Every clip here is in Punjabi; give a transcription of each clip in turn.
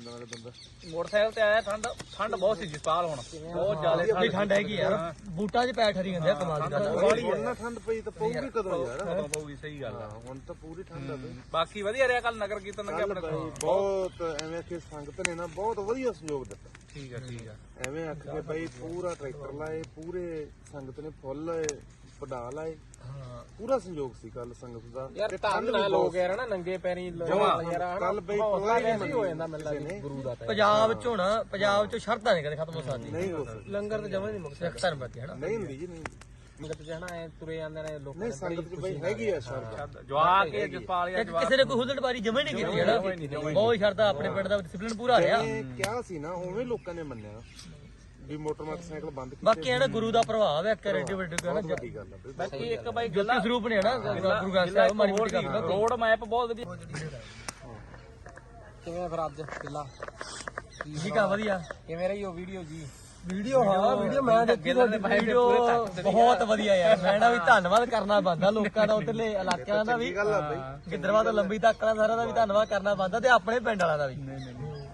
ਜਾਂਦਾ ਨਾਲੇ ਬੰਦਾ ਮੋਟਰਸਾਈਕਲ ਤੇ ਆਇਆ ਠੰਡ ਠੰਡ ਬਹੁਤ ਸੀ ਜਸਪਾਲ ਹੁਣ। ਬਹੁਤ ਜ਼ਿਆਦਾ ਨਹੀਂ ਠੰਡ ਹੈਗੀ ਯਾਰ। ਬੂਟਾਂ 'ਚ ਪੈ ਠਰੀ ਜਾਂਦੇ ਆ ਕਮਾਲ ਦੀ ਗੱਲ। ਹੁਣ ਨਾ ਠੰਡ ਪਈ ਤਾਂ ਪਊਗੀ ਕਦੋਂ ਯਾਰ। ਕਦੋਂ ਪਊਗੀ ਸਹੀ ਗੱਲ ਆ। ਹਾਂ, ਹੁਣ ਤਾਂ ਪੂਰੀ ਠੰਡ ਆ ਬਾਕੀ ਵਧੀਆ ਰਿਹਾ ਕੱਲ ਨਗਰ ਕੀਰਤਨ ਲੱਗਿਆ ਆਪਣੇ ਕੋਲ। ਬਹੁਤ ਐਵੇਂ ਕਿ ਸੰਗਤ ਨੇ ਨਾ ਬਹੁਤ ਵਧੀਆ ਸਹਿਯੋਗ ਦਿੱਤਾ। ਠੀਕ ਆ ਠੀਕ ਆ। ਐਵੇਂ ਆਖ ਕੇ ਬਈ ਪੂਰਾ ਟਰੈਕਟਰ ਲਾਏ ਪੂਰੇ ਸੰਗਤ ਨੇ ਫੁੱਲ ਲਾਏ ਪਡਾ ਲਾਏ ਪੂਰਾ ਸੰਯੋਗ ਸੀ ਕੱਲ ਸੰਗਤ ਦਾ। ਯਾਰ ਤੰਗ ਨਾ ਲੋਕ ਯਾਰ ਨਾ ਨੰਗੇ ਪੈਰੀ ਯਾਰ ਕੱਲ ਬਈ ਵੈਸੇ ਹੀ ਹੋ ਜਾਂਦਾ ਮੈਨੂੰ ਲੱਗਦਾ ਨੇ ਗੁਰੂ ਦਾ ਪੰਜਾਬ 'ਚ ਹੋਣਾ ਪੰਜਾਬ 'ਚ ਸ਼ਰਤਾਂ ਨਹੀਂ ਕਦੇ ਖਤਮ ਹੋ ਸਕਦੀ। ਨਹੀਂ ਹੋ ਸਕਦਾ। ਲੰਗਰ ਤਾਂ ਜਮਾ ਨਹੀਂ ਮੁੱਕ ਸਿੱਖ ਧਰਮ ਪ੍ਰਤੀ ਹਨਾ। ਨਹੀਂ ਹੁੰਦੀ ਜੀ ਨਹੀਂ ਸੰਗਤ ਚ ਹਨਾ ਐ ਤੁਰੇ ਜਾਂਦੇ ਨੇ ਲੋਕ ਨਹੀਂ ਸੰਗਤ ਚ ਬਈ ਹੈਗੀ ਆ ਸ਼ਰਤ ਜਵਾਕ ਇਹ ਜਸਪਾਲ ਜਾਂ ਇੱਕ ਕਿਸੇ ਨੇ। ਕੋਈ ਹੁੱਲੜਬਾਰੀ ਜਮਾ ਨਹੀਂ ਕੀਤੀ ਹਨਾ। ਬਹੁਤ ਸ਼ਰਤਾਂ ਆਪਣੇ ਪਿੰਡ ਦਾ ਡਿਸਪਲਿਨ ਪੂਰਾ ਰਿਹਾ ਜਿਵੇਂ ਕਿਹਾ ਸੀ ਨਾ ਉਵੇਂ ਲੋਕਾਂ ਨੇ ਮੰਨਿਆ। ਵੀ ਮੋਟਰ ਮੋਟਰਸਾਈਕਲ ਬੰਦ ਕੀਤੇ ਬਾਕੀ ਇਹਨਾਂ ਗੁਰੂ ਦਾ ਪ੍ਰਭਾਵ ਹੈ ਕੈਰੇਟਿਵ ਵੱਡੀ ਗੱਲ ਬਈ ਬਾਕੀ ਇੱਕ ਬਾਈ ਗੱਲਾਂ ਸਰੂਪ ਨੇ ਨਾ ਗੁਰੂ ਗ੍ਰੰਥ ਸਾਹਿਬ ਮਾਰੀ ਮੋਟੀ ਗੱਲ ਨਾ ਰੋਡ ਮੈਪ ਬਹੁਤ ਵਧੀਆ। ਕਿਵੇਂ ਫਿਰ ਅੱਜ ਕਿਲਾ? ਠੀਕ ਆ ਵਧੀਆ। ਕਿਵੇਂ ਰਹੀ ਉਹ ਵੀਡੀਓ ਜੀ? ਵੀਡੀਓ ਹਾਂ ਵੀਡੀਓ ਮੈਂ ਦੇਖੀ ਤੁਹਾਡੀ ਵੀਡੀਓ। ਬਹੁਤ ਵਧੀਆ ਯਾਰ ਮੈਂ ਨਾ ਵੀ ਧੰਨਵਾਦ ਕਰਨਾ ਬੰਦਾ ਲੋਕਾਂ ਦਾ ਉਧਰਲੇ ਇਲਾਕਿਆਂ ਦਾ ਵੀ। ਗਿੱਦਰਵਾ ਤੋਂ ਲੰਬੀ ਤੱਕ ਦਾ ਸਾਰਿਆਂ ਦਾ ਵੀ ਧੰਨਵਾਦ ਕਰਨਾ ਬੰਦਾ ਤੇ ਆਪਣੇ ਪਿੰਡ ਵਾਲਿਆਂ ਦਾ ਵੀ।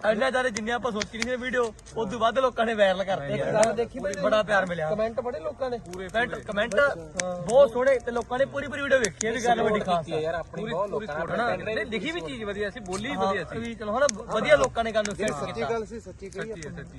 ਇੰਨੇ ਸਾਰੇ ਜਿੰਨੇ ਆਪਾਂ ਸੋਚੀ ਨਹੀਂ ਸੀ ਵੀਡੀਓ ਉਸ ਤੋਂ ਵੱਧ ਲੋਕਾਂ ਨੇ ਵਾਇਰਲ ਕਰਤੇ ਦੇਖੀ ਬੜਾ ਪਿਆਰ ਮਿਲਿਆ। ਕਮੈਂਟ ਪੜੇ ਲੋਕਾਂ ਨੇ। ਕਮੈਂਟ ਕਮੈਂਟ ਬਹੁਤ ਸੋਹਣੇ ਤੇ ਲੋਕਾਂ ਨੇ ਪੂਰੀ ਪੂਰੀ ਵੀਡੀਓ ਵੇਖੀ ਹੈ ਵੀ ਗੱਲ ਵੱਡੀ ਖਾਸ ਆ। ਯਾਰ ਆਪਣੀ ਬਹੁਤ ਲੋਕਾਂ ਲਿਖੀ ਵੀ ਚੀਜ਼ ਵਧੀਆ ਸੀ ਬੋਲੀ ਵੀ ਵਧੀਆ ਸੀ। ਵੀ ਚਲੋ ਹਨਾ ਵਧੀਆ ਲੋਕਾਂ ਨੇ ਗੱਲ ਨੂੰ ਸੱਚੀ ਗੱਲ ਸੀ ਸੱਚੀ ਕਹੀ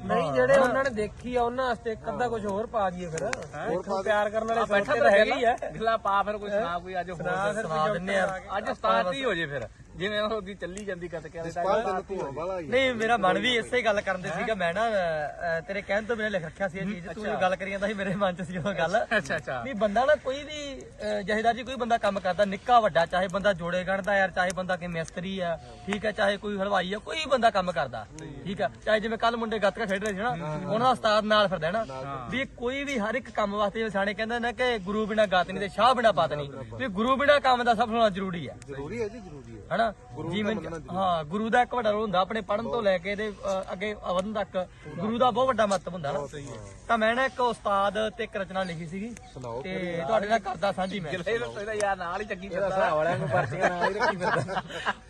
ਨਹੀਂ ਜਿਹੜੇ ਉਹਨਾਂ ਨੇ ਦੇਖੀ ਆ ਉਹਨਾਂ ਵਾਸਤੇ ਇੱਕ ਅੱਧਾ ਕੁਝ ਹੋਰ ਪਾ ਦਈਏ ਫਿਰ। ਦੇਖੋ ਪਿਆਰ ਕਰਨ ਵਾਲੇ ਬੈਠਾ ਤਾਂ ਹੈਗਾ ਹੀ ਆ। ਗੱਲਾਂ ਪਾ ਫਿਰ ਕੋਈ ਸੁਣਾ ਕੋਈ ਅੱਜ ਹੋਰ ਸੁਣਾ ਦਿੰਨੇ ਆ। ਅੱਜ ਸਟਾਰਟ ਹੀ ਹੋ ਜੇ ਫਿਰ। ਜਿਵੇਂ ਉਹਦੀ ਚੱਲੀ ਜਾਂਦੀ ਕਦ ਕਹਿੰਦੇ ਪਾਲ ਤੈਨੂੰ ਧੂਆ ਵਾਲਾ ਹੀ ਆ। ਨਹੀਂ ਮੇਰਾ ਮਨ ਵੀ ਇਸੇ ਗੱਲ ਕਰਨ ਦੇ ਸੀਗਾ। ਮੈਂ ਨਾ ਅਹ, ਤੇਰੇ ਕਹਿਣ ਤੋਂ ਬਿਨਾਂ ਲਿਖ ਰੱਖਿਆ ਸੀ ਇਹ ਚੀਜ਼। ਤੂੰ ਜੋ ਗੱਲ ਕਰੀ ਜਾਂਦਾ ਸੀ ਮੇਰੇ ਮਨ 'ਚ ਸੀ ਉਹ ਗੱਲ। ਅੱਛਾ ਅੱਛਾ ਵੀ ਬੰਦਾ ਨਾ ਕੋਈ ਵੀ ਅਹ, ਜਥੇਦਾਰ ਜੀ ਕੋਈ ਬੰਦਾ ਕੰਮ ਕਰਦਾ ਨਿੱਕਾ ਵੱਡਾ ਚਾਹੇ ਬੰਦਾ ਜੋੜੇ ਗਣਦਾ ਯਾਰ ਚਾਹੇ ਬੰਦਾ ਕਿ ਮਿਸਤਰੀ ਆ ਠੀਕ ਹੈ ਚਾਹੇ ਕੋਈ ਹਲਵਾਈ ਆ ਕੋਈ ਬੰਦਾ ਕੰਮ ਕਰਦਾ ਠੀਕ ਆ। ਚਾਹੇ ਜਿਵੇਂ ਕੱਲ ਮੁੰਡੇ ਗੱਤਕਾ ਖੇਡ ਰਹੇ ਸੀ ਨਾ ਉਹਨਾਂ ਦਾ ਉਸਤਾਦ ਨਾਲ ਫਿਰਦਾ ਨਾ। ਵੀ ਕੋਈ ਵੀ ਹਰ ਇੱਕ ਕੰਮ ਵਾਸਤੇ ਜਿਵੇਂ ਸਿਆਣੇ ਕਹਿੰਦੇ ਨੇ ਕਿ ਗੁਰੂ ਬਿਨਾ ਗਾਤ ਨਹੀਂ ਤੇ ਸ਼ਾਹ ਬਿਨਾ ਪਤ ਨਹੀਂ ਵੀ ਗੁਰੂ ਬਿਨਾ ਕੰਮ ਦਾ ਸਭ ਤੋਂ ਜ਼ਰੂਰੀ ਹੈ ਜ਼ਰੂਰੀ ਹੈ ਜੀ ਜ਼ਰੂਰੀ ਹੈ। ਹਨਾ? ਜੀਵਨ ਚ- ਹਾਂ ਗੁਰੂ ਦਾ ਇੱਕ ਵੱਡਾ ਰੋਲ ਹੁੰਦਾ ਆਪਣੇ ਪੜਨ ਤੋਂ ਲੈ ਕੇ ਇਹਦੇ ਅੱਗੇ ਵਧਣ ਤੱਕ। ਗੁਰੂ ਦਾ ਬਹੁਤ ਵੱਡਾ ਮਹੱਤਵ ਹੁੰਦਾ ਨਾ। ਤਾਂ ਮੈਂ ਨਾ ਇੱਕ ਉਸਤਾਦ ਤੇ ਇੱਕ ਰਚਨਾ ਲਿਖੀ ਸੀਗੀ। ਤੇ ਤੁਹਾਡੇ ਨਾਲ ਕਰਦਾ ਸਾਂਝੀ ਮੈਂ। ਇਹਦਾ ਯਾਰ ਨਾਲ ਹੀ ਚੱਕੀ ਫਿਰਦਾ। ਵਾਲਿਆਂ ਨੂੰ ਪਰਚੀਆਂ ਨਾਲ ਹੀ ਰੱਖੀ ਫਿਰਦਾ।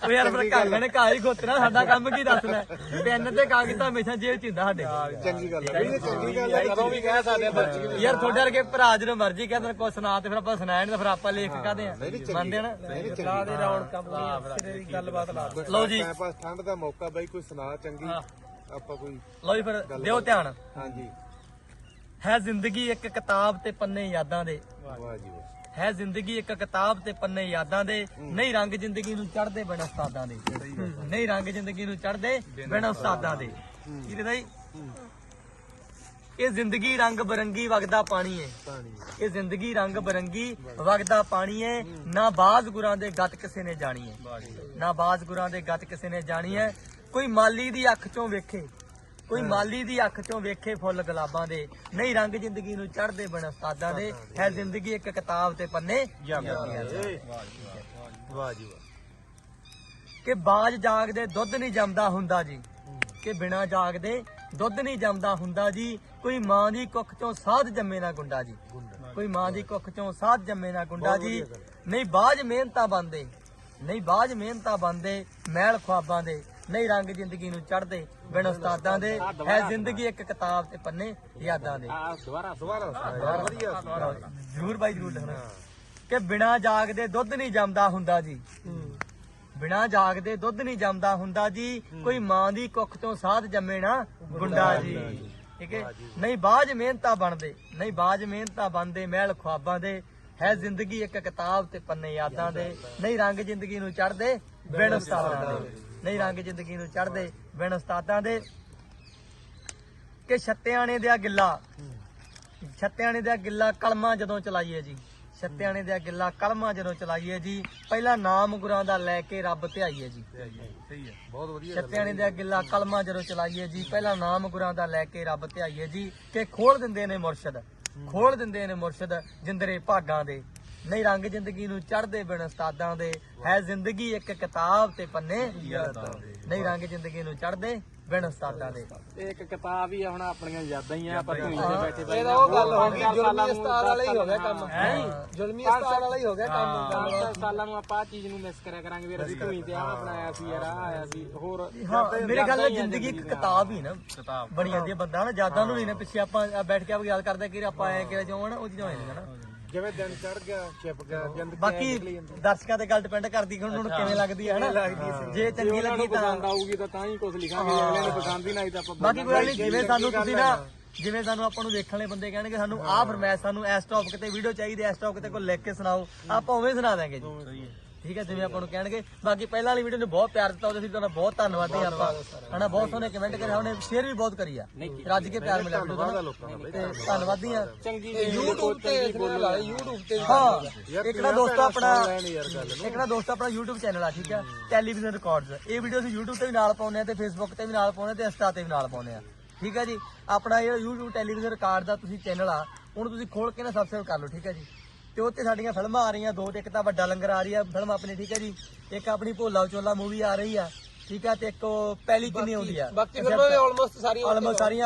ਉਹ ਯਾਰ ਫਿਰ ਘਰ ਨੇ ਘਰ ਹੀ ਖੋਤਣਾ ਸਾਡਾ ਕੰਮ ਕੀ ਦੱਸਣਾ? ਪੈਨ ਤੇ ਕਾਗਜ਼ ਤਾਂ ਹਮੇਸ਼ਾ ਜੇਬ ਚ ਹੁੰਦਾ ਸਾਡੇ ਚੰਗੀ ਗੱਲ ਹੈ ਚੰਗੀ ਗੱਲ ਹੈ ਕਦੋਂ ਵੀ ਕਹਿ ਸਕਦੇ ਆ ਪਰਚੀ ਯਾਰ ਤੁਹਾਡੇ ਵਰਗੇ ਭਰਾ ਜਦੋਂ ਮਰਜ਼ੀ ਕਹਿੰਦੇ ਕੋਈ ਸੁਣਾ ਤੇ ਫਿਰ ਆਪਾਂ ਸੁਣਾਇਆ ਨੀ ਤਾਂ ਫਿਰ ਆਪਾਂ ਲੇਖ ਕਾਦੇ ਆ? ਮੰਨਦੇ ਨਾ? ਲਾ ਦੇ ਰੌਣਕਾਂ ਪੂਰੀਆਂ ਸਿਰੇ ਦੀ ਗੱਲਬਾਤ ਲਾ ਦੇ ਲਓ ਜੀ। ਟਾਈਮ ਪਾਸ ਠੰਡ ਦਾ ਮੌਕਾ ਬਈ ਕੋਈ ਸੁਣਾ ਚੰਗੀ ਆਪਾਂ ਕੋਈ ਲਓ ਜੀ ਫਿਰ ਦਿਓ ਧਿਆਨ। ਹਾਂਜੀ। ਹੈ ਜ਼ਿੰਦਗੀ ਇੱਕ ਕਿਤਾਬ ਤੇ ਪੰਨੇ ਯਾਦਾਂ ਦੇ। ਵਾਹ ਜੀ ਵਾਹ ਹੈ ਜ਼ਿੰਦਗੀ ਇੱਕ ਕਿਤਾਬ ਤੇ ਪੰਨੇ ਯਾਦਾਂ ਦੇ। ਨਹੀਂ ਰੰਗ ਜ਼ਿੰਦਗੀ ਨੂੰ ਚੜਦੇ ਬਿਨ ਉਸਤਾਦਾਂ ਦੇ। ਨਹੀਂ ਰੰਗ ਜ਼ਿੰਦਗੀ ਨੂੰ ਚੜਦੇ ਬਿਨ ਉਸਤਾਦਾਂ ਦੇ। ਕੀ ਕਹਿੰਦਾ ਜੀ? ਇਹ ਜ਼ਿੰਦਗੀ ਰੰਗ ਬਰੰਗੀ ਵਗਦਾ ਪਾਣੀ ਏ। ਇਹ ਜ਼ਿੰਦਗੀ ਰੰਗ ਬਰੰਗੀ ਵਗਦਾ ਪਾਣੀ ਏ। ਨਾ ਬਾਜ਼ ਗੁਰਾਂ ਦੇ ਗੱਤ ਕਿਸੇ ਨੇ ਜਾਣੀ ਏ। ਨਾ ਬਾਜ਼ ਗੁਰਾਂ ਦੇ ਗੱਤ ਕਿਸੇ ਨੇ ਜਾਣੀ ਏ। ਕੋਈ ਮਾਲੀ ਦੀ ਅੱਖ ਚੋਂ ਵੇਖੇ ਕੋਈ ਮਾਲੀ ਦੀ ਅੱਖ ਚੋਂ ਵੇਖੇ ਫੁੱਲ ਗੁਲਾਬਾਂ ਦੇ। ਨਹੀਂ ਰੰਗ ਜ਼ਿੰਦਗੀ ਨੂੰ ਚੜਦੇ ਬਿਨ ਉਸਤਾਦਾਂ ਦੇ। ਹੈ ਜ਼ਿੰਦਗੀ ਇੱਕ ਕਿਤਾਬ ਤੇ ਪੰਨੇ ਯਾਦਾਂ ਦੇ। ਵਾਹ ਜੀ ਵਾਹ। ਕਿ ਬਾਜ ਜਾਗਦੇ ਦੁੱਧ ਨਹੀਂ ਜੰਮਦਾ ਹੁੰਦਾ ਜੀ। ਕਿ ਬਿਨਾ ਜਾਗਦੇ ਦੁੱਧ ਨਹੀਂ ਜੰਮਦਾ ਹੁੰਦਾ ਜੀ। ਕੋਈ ਮਾਂ ਦੀ ਕੁੱਖ ਚੋਂ ਸਾਧ ਜੰਮੇ ਨਾ ਗੁੰਡਾ ਜੀ। ਕੋਈ ਮਾਂ ਦੀ ਕੁੱਖ ਚੋਂ ਸਾਧ ਜੰਮੇ ਨਾ ਗੁੰਡਾ ਜੀ। ਨਹੀਂ ਬਾਜ ਮਿਹਨਤਾਂ ਬੰਦੇ ਨਹੀਂ ਬਾਜ ਮਿਹਨਤਾਂ ਬੰਦੇ ਮਹਿਲ ਖੁਆਬਾਂ ਦੇ ਨਹੀਂ ਰੰਗ ਜ਼ਿੰਦਗੀ ਨੂੰ ਚੜਦੇ ਬਿਨ ਉਸਤਾਦਾਂ ਦੇ। ਹੈ ਜ਼ਿੰਦਗੀ ਇੱਕ ਕਿਤਾਬ ਤੇ ਪੰਨੇ ਯਾਦਾਂ ਦੇ। ਦੁਬਾਰਾ ਦੁਬਾਰਾ ਵਧੀਆ ਜ਼ਰੂਰ ਬਾਈ ਜ਼ਰੂਰ ਲਿਖਣਾ ਕਿ ਬਿਨਾ ਜਾਗਦੇ ਦੁੱਧ ਨਹੀਂ ਜੰਮਦਾ ਹੁੰਦਾ ਜੀ। ਬਿਨਾ ਜਾਗਦੇ ਦੁੱਧ ਨਹੀਂ ਜੰਮਦਾ ਹੁੰਦਾ ਜੀ। ਕੋਈ ਮਾਂ ਦੀ ਕੁੱਖ ਤੋਂ ਸਾਧ ਜੰਮੇ ਨਾ ਗੁੰਡਾ ਜੀ। ਠੀਕ ਹੈ? ਨਹੀਂ ਬਾਜ ਮਿਹਨਤਾਂ ਬਣਦੇ। ਨਹੀਂ ਬਾਜ ਮਿਹਨਤਾਂ ਬਣਦੇ ਮਹਿਲ ਖੁਆਬਾਂ ਦੇ। ਹੈ ਜ਼ਿੰਦਗੀ ਇੱਕ ਕਿਤਾਬ ਤੇ ਪੰਨੇ ਯਾਦਾਂ ਦੇ। ਨਹੀਂ ਰੰਗ ਜ਼ਿੰਦਗੀ ਨੂੰ ਚੜਦੇ ਬਿਨ ਉਸਤਾਦਾਂ ਦੇ। ਨਹੀਂ ਰੰਗ ਜ਼ਿੰਦਗੀ ਨੂੰ ਚੜਦੇ ਬਿਨ ਉਸਤਾਦਾਂ ਦੇ। ਕਿ ਛੱਤਿਆਣੇ ਦਿਆ ਗਿੱਲਾ। ਛੱਤਿਆਣੇ ਦਾ ਗਿੱਲਾ ਕਲਮਾ ਜਦੋਂ ਚਲਾਈਏ ਜੀ। ਛੱਤਿਆਣੇ ਦਾ ਗਿੱਲਾ ਕਲਮਾ ਜਦੋਂ ਚਲਾਈਏ ਜੀ ਪਹਿਲਾਂ ਨਾਮ ਗੁਰਾਂ ਦਾ ਲੈ ਕੇ ਰੱਬ ਧਿਆਈਏ ਜੀ। ਸਹੀ ਹੈ ਬਹੁਤ ਵਧੀਆ ਛੱਤਿਆਣੇ ਦਾ ਗਿੱਲਾ ਕਲਮਾ ਜਦੋਂ ਚਲਾਈਏ ਜੀ ਪਹਿਲਾਂ ਨਾਮ ਗੁਰਾਂ ਦਾ ਲੈ ਕੇ ਰੱਬ ਧਿਆਈਏ ਜੀ ਕਿ ਖੋਲ ਦਿੰਦੇ ਨੇ ਮੁਰਸ਼ਦ ਖੋਲ ਦਿੰਦੇ ਨੇ ਮੁਰਸ਼ਦ ਜਿੰਦਰੇ ਭਾਗਾਂ ਦੇ। ਨਹੀਂ ਰੰਗ ਜ਼ਿੰਦਗੀ ਨੂੰ ਚੜਦੇ ਬਿਨ ਉਸਤਾਦਾਂ ਦੇ। ਹੈ ਜ਼ਿੰਦਗੀ ਇੱਕ ਕਿਤਾਬ ਤੇ ਪੰਨੇ ਨਹੀਂ ਰੰਗ ਜ਼ਿੰਦਗੀ ਨੂੰ ਚੜਦੇ ਬਿਨ ਉਸਤਾਦਾਂ ਦੇ। ਇਹ ਇੱਕ ਕਿਤਾਬ ਹੀ ਆ ਹੁਣ ਆਪਣੀਆਂ ਯਾਦਾਂ ਹੀ ਆ ਆਪਾਂ ਧੂਈ ਤੇ ਬੈਠੇ ਇਹ ਤਾਂ ਉਹ ਗੱਲ ਹੋ ਗਈ ਜ਼ੁਲਮੀ ਸਟਾਰ ਵਾਲਾ ਹੀ ਹੋ ਗਿਆ ਕੰਮ। ਜ਼ੁਲਮੀ ਸਟਾਰ ਵਾਲਾ ਹੀ ਹੋ ਗਿਆ ਕੰਮ। ਸਾਲਾਂ ਨੂੰ ਆਪਾਂ ਆਹ ਚੀਜ਼ ਨੂੰ ਮਿਸ ਕਰਿਆ ਕਰਾਂਗੇ ਵੀ ਅਸੀਂ ਧੂਈ ਤੇ ਆਹ ਬਣਾਇਆ ਸੀ ਯਾਰ ਆਇਆ ਸੀ ਹੋਰ ਹਾਂ ਮੇਰੇ ਖਿਆਲ ਨਾਲ ਜ਼ਿੰਦਗੀ ਇੱਕ ਕਿਤਾਬ ਹੀ ਨਾ। ਬਣੀ ਜਾਂਦੀ ਹੈ ਬੰਦਾ ਨਾ ਯਾਦਾਂ ਨੂੰ ਨਹੀਂ ਨਾ ਪਿੱਛੇ ਆਪਾਂ ਆ ਬੈਠ ਕੇ ਆਪ ਯਾਦ ਕਰਦਾ ਕਿ ਆਪਾਂ ਆਏ ਕਿ ਜੋ ਨਾ ਉਹ ਚੀਜ਼ਾਂ ਹੋ ਜਾਂਦੀਆਂ ਨਾ। ਜਿਵੇਂ ਦਿਨ ਚੜ ਗਿਆ ਛਿਪ ਗਿਆ ਜ਼ਿੰਦਗੀ ਬਾਕੀ ਦਰਸ਼ਕਾਂ ਤੇ ਗੱਲ ਡਿਪੈਂਡ ਕਰਦੀ ਕਿ ਉਹਨਾਂ ਨੂੰ ਕਿਵੇਂ ਲੱਗਦੀ ਹੈ ਨਾ ਜੇ ਚੰਗੀ ਲੱਗੀ ਤਾਂ ਪਸੰਦ ਆਊਗੀ ਤਾਂ ਤਾਂ ਹੀ ਕੁਝ ਲਿਖਾਂਗੇ ਅਗਲੇ ਨੂੰ ਪਸੰਦ ਹੀ ਨਾ ਆਈ ਤਾਂ ਆਪਾਂ ਬਾਕੀ ਕੋਈ ਨਹੀਂ ਜਿਵੇਂ ਸਾਨੂੰ ਤੁਸੀਂ ਨਾ ਜਿਵੇਂ ਸਾਨੂੰ ਆਪਾਂ ਨੂੰ ਵੇਖਣ ਵਾਲੇ ਬੰਦੇ ਕਹਿਣਗੇ ਸਾਨੂੰ ਆਹ ਫਰਮਾਇਸ਼ ਸਾਨੂੰ ਇਸ ਟੌਪਿਕ ਤੇ ਵੀਡੀਓ ਚਾਹੀਦੀ ਹੈ ਇਸ ਟੌਪਿਕ ਤੇ ਕੋਈ ਲਿਖ ਕੇ ਸੁਣਾਓ। ਆਪਾਂ ਉਵੇਂ ਸੁਣਾ ਦਾਂਗੇ ਜੀ। ਠੀਕ ਹੈ ਜਿਵੇਂ ਆਪਾਂ ਨੂੰ ਕਹਿਣਗੇ। ਬਾਕੀ ਪਹਿਲਾਂ ਵਾਲੀ ਵੀਡੀਓ ਨੂੰ ਬਹੁਤ ਪਿਆਰ ਦਿੱਤਾ ਉਹਦੇ ਲਈ ਤੁਹਾਡਾ ਬਹੁਤ ਧੰਨਵਾਦੀ ਆਪਾਂ। ਹਨਾ ਬਹੁਤ ਸੋਹਣੇ ਕਮੈਂਟ ਕਰੇ ਉਹਨੇ ਸ਼ੇਅਰ ਵੀ ਬਹੁਤ ਕਰੀ ਆ। ਰੱਜ ਕੇ ਪਿਆਰ ਮਿਲਿਆ ਦਾ ਤੇ ਧੰਨਵਾਦੀ। ਆ। ਚੰਗੀ YouTube ਤੇ YouTube ਤੇ। ਹਾਂ। ਇੱਕ ਨਾ ਦੋਸਤੋ ਆਪਣਾ ਇੱਕ ਨਾ ਦੋਸਤੋ ਆਪਣਾ YouTube ਚੈਨਲ ਆ ਠੀਕ ਆ। ਟੈਲੀਵਿਜ਼ਨ ਰਿਕਾਰਡਸ ਇਹ ਵੀਡੀਓ ਅਸੀਂ YouTube ਤੇ ਵੀ ਨਾਲ ਪਾਉਂਦੇ ਆ ਤੇ Facebook ਤੇ ਵੀ ਨਾਲ ਪਾਉਂਦੇ ਤੇ Insta ਤੇ ਵੀ ਨਾਲ ਪਾਉਂਦੇ ਆ। ਠੀਕ ਆ ਜੀ? ਆਪਣਾ ਇਹ YouTube ਟੈਲੀਵਿਜ਼ਨ ਰਿਕਾਰਡ ਦਾ ਤੁਸੀਂ ਚੈਨਲ ਆ ਉਹਨੂੰ ਤੁਸੀਂ ਖੋਲ ਕੇ ਨਾ ਸਬਸਕ੍ਰਾਈਬ ਕਰ ਲਓ ਠੀਕ ਆ ਜੀ? ਤੇ ਉੱਤੇ ਸਾਡੀਆਂ ਫਿਲਮਾਂ ਆ ਰਹੀਆਂ ਦੋ ਤੇ ਇੱਕ ਤਾਂ ਵੱਡਾ ਲੰਗਰ ਆ ਰਹੀ ਆ ਫਿਲਮ ਆਪਣੀ ਠੀਕ ਆ ਜੀ? ਇੱਕ ਆਪਣੀ ਭੋਲਾ ਵਿਚੋਲਾ ਮੂਵੀ ਆ ਰਹੀ ਆ ਠੀਕ ਆ? ਤੇ ਇੱਕ ਉਹ ਪਹਿਲੀ ਕਿੰਨੀ ਆਉਂਦੀ ਆ? ਬਾਕੀ ਫਿਲਮਾਂ ਵੀ ਆਲਮੋਸਟ ਸਾਰੀਆਂ ਆਲਮੋਸਟ ਸਾਰੀਆਂ